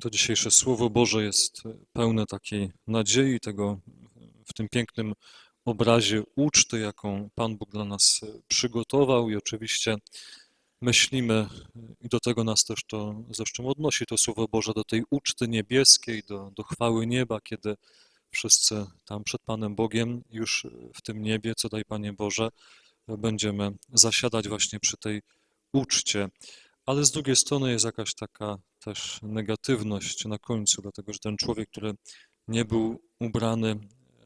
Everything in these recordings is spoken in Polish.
To dzisiejsze Słowo Boże jest pełne takiej nadziei, tego w tym pięknym obrazie uczty, jaką Pan Bóg dla nas przygotował i oczywiście myślimy i do tego nas też to zresztą odnosi to Słowo Boże, do tej uczty niebieskiej, do, do chwały nieba, kiedy wszyscy tam przed Panem Bogiem już w tym niebie, co daj Panie Boże, będziemy zasiadać właśnie przy tej uczcie. Ale z drugiej strony jest jakaś taka też negatywność na końcu, dlatego że ten człowiek, który nie był ubrany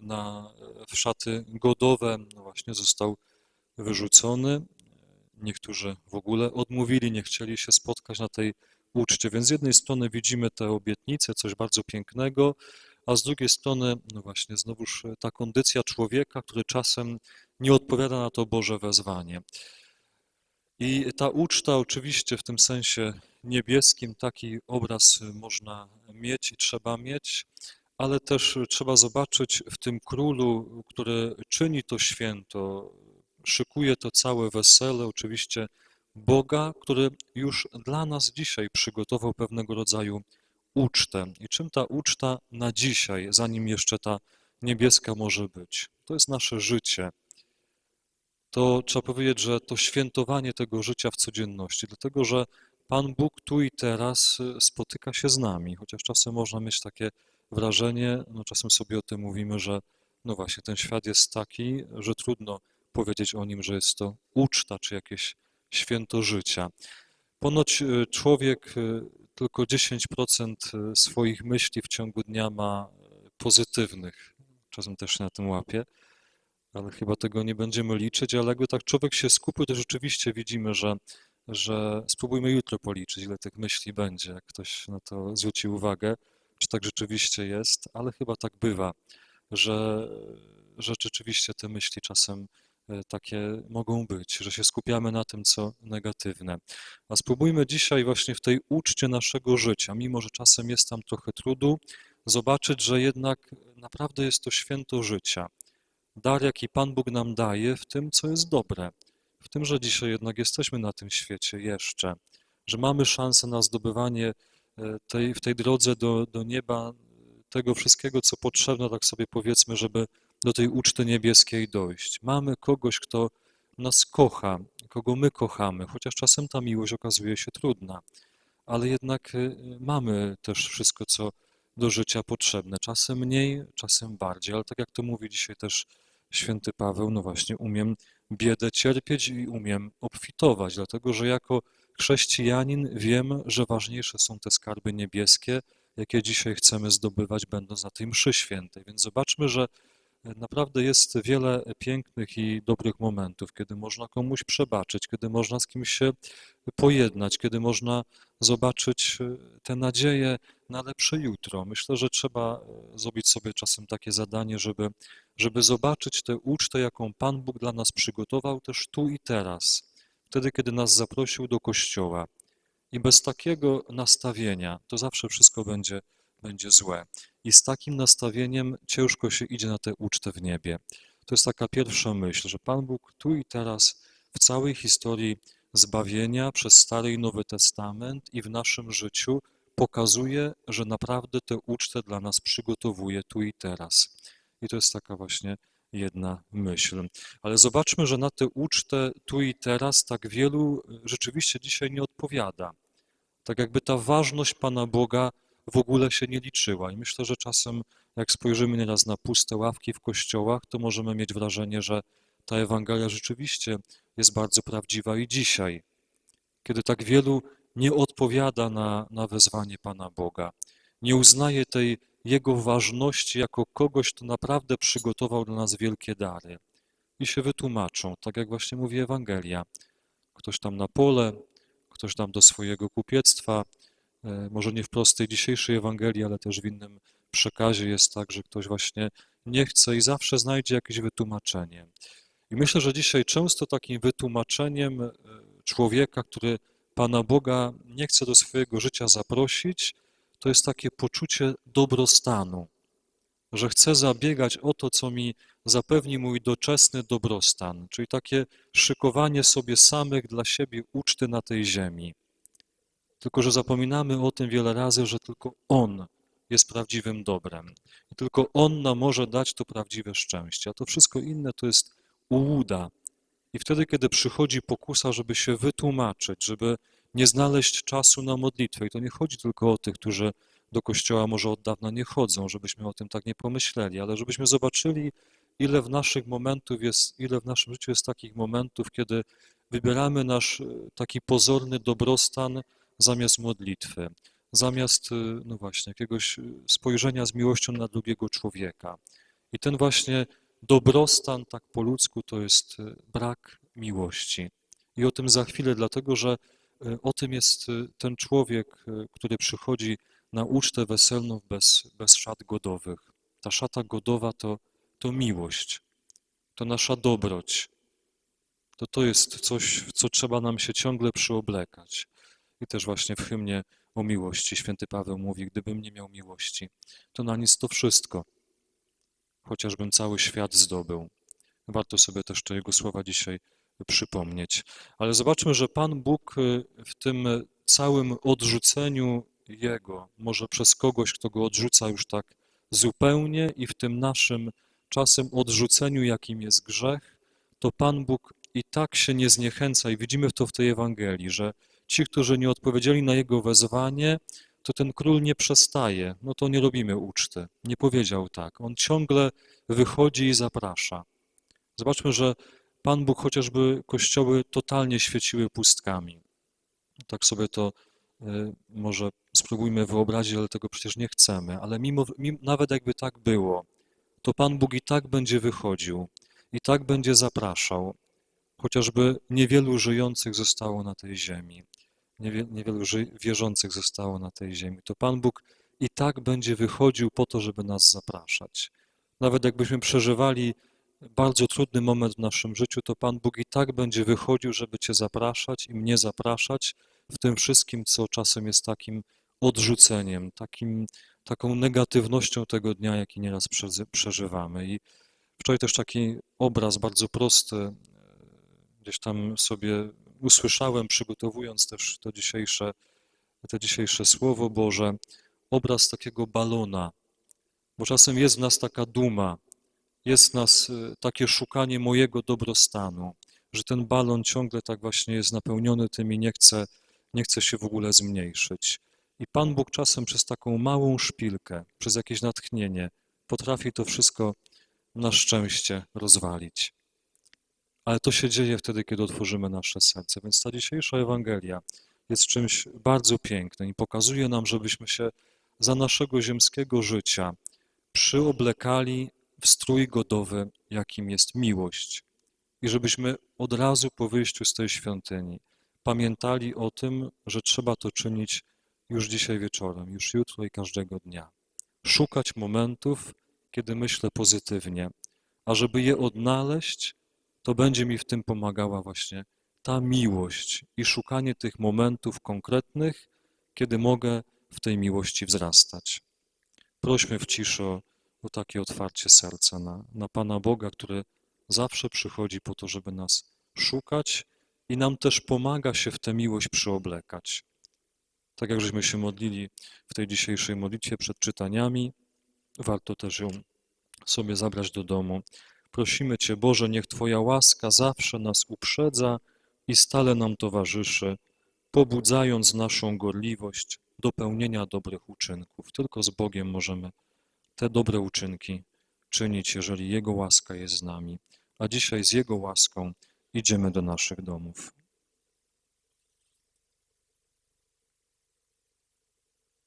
na, w szaty godowe, no właśnie został wyrzucony. Niektórzy w ogóle odmówili, nie chcieli się spotkać na tej uczcie. Więc z jednej strony widzimy te obietnice, coś bardzo pięknego, a z drugiej strony, no właśnie, znowuż ta kondycja człowieka, który czasem nie odpowiada na to Boże wezwanie. I ta uczta oczywiście w tym sensie niebieskim taki obraz można mieć i trzeba mieć, ale też trzeba zobaczyć w tym królu, który czyni to święto, szykuje to całe wesele, oczywiście Boga, który już dla nas dzisiaj przygotował pewnego rodzaju ucztę. I czym ta uczta na dzisiaj, zanim jeszcze ta niebieska może być? To jest nasze życie to trzeba powiedzieć, że to świętowanie tego życia w codzienności, dlatego że Pan Bóg tu i teraz y, spotyka się z nami, chociaż czasem można mieć takie wrażenie, no czasem sobie o tym mówimy, że no właśnie ten świat jest taki, że trudno powiedzieć o nim, że jest to uczta czy jakieś święto życia. Ponoć y, człowiek y, tylko 10% swoich myśli w ciągu dnia ma pozytywnych, czasem też się na tym łapie ale chyba tego nie będziemy liczyć, ale jakby tak człowiek się skupił, to rzeczywiście widzimy, że, że spróbujmy jutro policzyć, ile tych myśli będzie, jak ktoś na to zwróci uwagę, czy tak rzeczywiście jest, ale chyba tak bywa, że, że rzeczywiście te myśli czasem e, takie mogą być, że się skupiamy na tym, co negatywne. A spróbujmy dzisiaj właśnie w tej uczcie naszego życia, mimo że czasem jest tam trochę trudu, zobaczyć, że jednak naprawdę jest to święto życia dar, jaki Pan Bóg nam daje w tym, co jest dobre, w tym, że dzisiaj jednak jesteśmy na tym świecie jeszcze, że mamy szansę na zdobywanie e, tej, w tej drodze do, do nieba tego wszystkiego, co potrzebne, tak sobie powiedzmy, żeby do tej uczty niebieskiej dojść. Mamy kogoś, kto nas kocha, kogo my kochamy, chociaż czasem ta miłość okazuje się trudna, ale jednak e, mamy też wszystko, co do życia potrzebne. Czasem mniej, czasem bardziej, ale tak jak to mówi dzisiaj też święty Paweł, no właśnie umiem biedę cierpieć i umiem obfitować, dlatego że jako chrześcijanin wiem, że ważniejsze są te skarby niebieskie, jakie dzisiaj chcemy zdobywać, będąc na tej mszy świętej. Więc zobaczmy, że naprawdę jest wiele pięknych i dobrych momentów, kiedy można komuś przebaczyć, kiedy można z kimś się pojednać, kiedy można zobaczyć tę nadzieję na lepsze jutro. Myślę, że trzeba zrobić sobie czasem takie zadanie, żeby żeby zobaczyć tę ucztę, jaką Pan Bóg dla nas przygotował też tu i teraz, wtedy, kiedy nas zaprosił do Kościoła. I bez takiego nastawienia to zawsze wszystko będzie, będzie złe. I z takim nastawieniem ciężko się idzie na tę ucztę w niebie. To jest taka pierwsza myśl, że Pan Bóg tu i teraz w całej historii zbawienia przez Stary i Nowy Testament i w naszym życiu pokazuje, że naprawdę tę ucztę dla nas przygotowuje tu i teraz. I to jest taka właśnie jedna myśl. Ale zobaczmy, że na tę ucztę tu i teraz tak wielu rzeczywiście dzisiaj nie odpowiada. Tak jakby ta ważność Pana Boga w ogóle się nie liczyła. I myślę, że czasem, jak spojrzymy nieraz na puste ławki w kościołach, to możemy mieć wrażenie, że ta Ewangelia rzeczywiście jest bardzo prawdziwa i dzisiaj, kiedy tak wielu nie odpowiada na, na wezwanie Pana Boga, nie uznaje tej jego ważności jako kogoś, kto naprawdę przygotował dla nas wielkie dary. I się wytłumaczą, tak jak właśnie mówi Ewangelia. Ktoś tam na pole, ktoś tam do swojego kupiectwa, może nie w prostej dzisiejszej Ewangelii, ale też w innym przekazie jest tak, że ktoś właśnie nie chce i zawsze znajdzie jakieś wytłumaczenie. I myślę, że dzisiaj często takim wytłumaczeniem e, człowieka, który Pana Boga nie chce do swojego życia zaprosić, to jest takie poczucie dobrostanu, że chcę zabiegać o to, co mi zapewni mój doczesny dobrostan, czyli takie szykowanie sobie samych dla siebie uczty na tej ziemi. Tylko że zapominamy o tym wiele razy, że tylko On jest prawdziwym dobrem. I tylko On nam może dać to prawdziwe szczęście, a to wszystko inne to jest ułuda. I wtedy, kiedy przychodzi pokusa, żeby się wytłumaczyć, żeby nie znaleźć czasu na modlitwę, i to nie chodzi tylko o tych, którzy do kościoła może od dawna nie chodzą, żebyśmy o tym tak nie pomyśleli, ale żebyśmy zobaczyli, ile w naszych momentów jest, ile w naszym życiu jest takich momentów, kiedy wybieramy nasz e, taki pozorny dobrostan zamiast modlitwy, zamiast, e, no właśnie, jakiegoś e, spojrzenia z miłością na drugiego człowieka. I ten właśnie dobrostan, tak po ludzku, to jest brak miłości. I o tym za chwilę, dlatego że o tym jest ten człowiek, który przychodzi na ucztę weselną bez, bez szat godowych. Ta szata godowa to, to miłość, to nasza dobroć. To to jest coś, w co trzeba nam się ciągle przyoblekać. I też właśnie w hymnie o miłości święty Paweł mówi, gdybym nie miał miłości, to na nic to wszystko, chociażbym cały świat zdobył. Warto sobie też te jego słowa dzisiaj przypomnieć. Ale zobaczmy, że Pan Bóg y, w tym całym odrzuceniu Jego, może przez kogoś, kto Go odrzuca już tak zupełnie i w tym naszym czasem odrzuceniu, jakim jest grzech, to Pan Bóg i tak się nie zniechęca i widzimy to w tej Ewangelii, że ci, którzy nie odpowiedzieli na Jego wezwanie, to ten król nie przestaje, no to nie robimy uczty. Nie powiedział tak. On ciągle wychodzi i zaprasza. Zobaczmy, że Pan Bóg chociażby kościoły totalnie świeciły pustkami. Tak sobie to y, może spróbujmy wyobrazić, ale tego przecież nie chcemy. Ale mimo, mimo, nawet jakby tak było, to Pan Bóg i tak będzie wychodził, i tak będzie zapraszał, chociażby niewielu żyjących zostało na tej ziemi, niewielu wierzących zostało na tej ziemi, to Pan Bóg i tak będzie wychodził po to, żeby nas zapraszać. Nawet jakbyśmy przeżywali bardzo trudny moment w naszym życiu, to Pan Bóg i tak będzie wychodził, żeby Cię zapraszać i mnie zapraszać w tym wszystkim, co czasem jest takim odrzuceniem, takim, taką negatywnością tego dnia, jaki nieraz przeżywamy. I wczoraj też taki obraz bardzo prosty gdzieś tam sobie usłyszałem, przygotowując też to dzisiejsze, to dzisiejsze Słowo Boże, obraz takiego balona, bo czasem jest w nas taka duma, jest w nas e, takie szukanie mojego dobrostanu, że ten balon ciągle tak właśnie jest napełniony tym i nie chce, nie chce się w ogóle zmniejszyć. I Pan Bóg czasem przez taką małą szpilkę, przez jakieś natchnienie potrafi to wszystko na szczęście rozwalić. Ale to się dzieje wtedy, kiedy otworzymy nasze serce. Więc ta dzisiejsza Ewangelia jest czymś bardzo pięknym i pokazuje nam, żebyśmy się za naszego ziemskiego życia przyoblekali w strój godowy, jakim jest miłość. I żebyśmy od razu po wyjściu z tej świątyni pamiętali o tym, że trzeba to czynić już dzisiaj wieczorem, już jutro i każdego dnia. Szukać momentów, kiedy myślę pozytywnie, a żeby je odnaleźć, to będzie mi w tym pomagała właśnie ta miłość i szukanie tych momentów konkretnych, kiedy mogę w tej miłości wzrastać. Prośmy w ciszy o, takie otwarcie serca na, na Pana Boga, który zawsze przychodzi po to, żeby nas szukać i nam też pomaga się w tę miłość przyoblekać. Tak jak żeśmy się modlili w tej dzisiejszej modlitwie przed czytaniami, warto też ją sobie zabrać do domu. Prosimy Cię, Boże, niech Twoja łaska zawsze nas uprzedza i stale nam towarzyszy, pobudzając naszą gorliwość do pełnienia dobrych uczynków. Tylko z Bogiem możemy te dobre uczynki czynić, jeżeli Jego łaska jest z nami. A dzisiaj z Jego łaską idziemy do naszych domów.